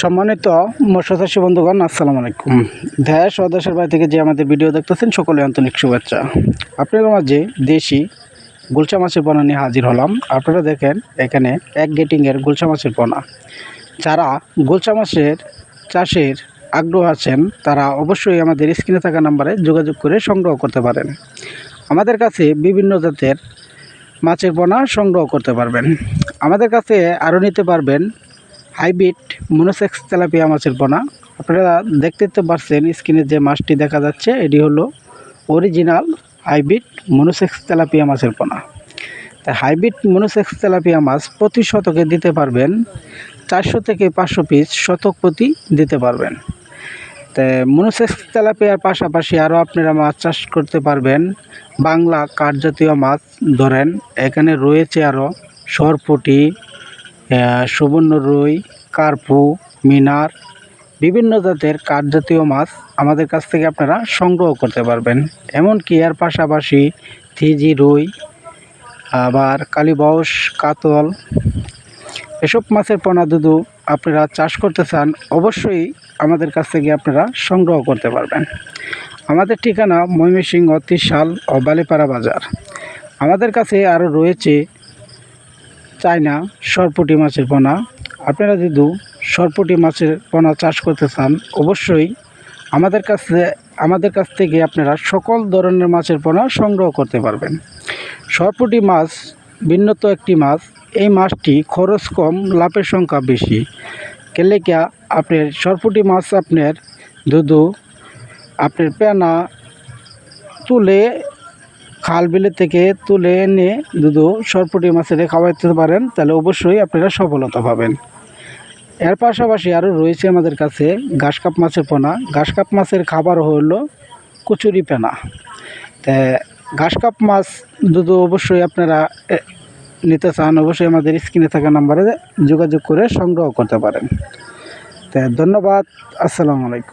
সম্মানিত মৎস্যচাষী বন্ধুগণ, আসসালামু আলাইকুম। দেশ ও দেশের বাইরে থেকে যে আমাদের ভিডিও দেখতেছেন, সকলে আন্তরিক শুভেচ্ছা। আপনাদের মাঝে দেশি গুলশা মাছের পোনা নিয়ে হাজির হলাম। আপনারা দেখেন, এখানে এক গেটিংয়ের গুলশা মাছের পোনা। যারা গুলশা মাছের চাষের আগ্রহ আছেন, তারা অবশ্যই আমাদের স্ক্রিনে থাকা নাম্বারে যোগাযোগ করে সংগ্রহ করতে পারেন। আমাদের কাছে বিভিন্ন জাতের মাছের পোনা সংগ্রহ করতে পারবেন। আমাদের কাছে আরও নিতে পারবেন হাইব্রিড মনোসেক্স তেলাপিয়া মাছের পোনা। আপনারা দেখতে তো পারছেন স্ক্রিনে যে মাছটি দেখা যাচ্ছে, এটি হলো অরিজিনাল হাইব্রিড মনোসেক্স তেলাপিয়া মাছের পোনা। তা হাইব্রিড মনোসেক্স তেলাপিয়া মাছ প্রতি শতকে দিতে পারবেন চারশো থেকে পাঁচশো পিস শতক প্রতি দিতে পারবেন। তা মনোসেক্স তেলাপিয়ার পাশাপাশি আরও আপনারা মাছ চাষ করতে পারবেন। বাংলা কাঠজাতীয় মাছ ধরেন, এখানে রয়েছে আরও সরপুটি সুবর্ণ রুই, কার্পু, মিনার, বিভিন্ন জাতের কাঠজাতীয় মাছ আমাদের কাছ থেকে আপনারা সংগ্রহ করতে পারবেন। এমনকি এর পাশাপাশি থিজি রুই, আবার কালীবাউস, কাতল, এসব মাছের পোনা দুধু আপনারা চাষ করতে চান, অবশ্যই আমাদের কাছ থেকে আপনারা সংগ্রহ করতে পারবেন। আমাদের ঠিকানা ময়মনসিংহ ত্রিশাল ও বালিপাড়া বাজার। আমাদের কাছে আরও রয়েছে চায়না সরপুটি মাছের পোনা। আপনারা যদি সরপুটি মাছের পোনা চাষ করতে চান, অবশ্যই আমাদের কাছে, আমাদের কাছ থেকে আপনারা সকল ধরনের মাছের পোনা সংগ্রহ করতে পারবেন। সরপুটি মাছ ভিন্নত একটি মাছ, এই মাছটি খরচ কম, লাভের সংখ্যা বেশি। কেলেকিয়া আপনার সরপুটি মাছ আপনার দুধু, আপনার পেনা তুলে খাল বিলে থেকে তুলে এনে দুধু সরপুটি মাছের খাওয়াইতে পারেন, তাহলে অবশ্যই আপনারা সফলতা পাবেন। এর পাশাপাশি আরও রয়েছে আমাদের কাছে ঘাসকাপ মাছের পোনা। ঘাসকাপ মাছের খাবার হলো কচুরি পেনা। তা ঘাসকাপ মাছ দুধু অবশ্যই আপনারা নিতে চান, অবশ্যই আমাদের স্ক্রিনে থাকা নাম্বারে যোগাযোগ করে সংগ্রহ করতে পারেন। তা ধন্যবাদ, আসসালামু আলাইকুম।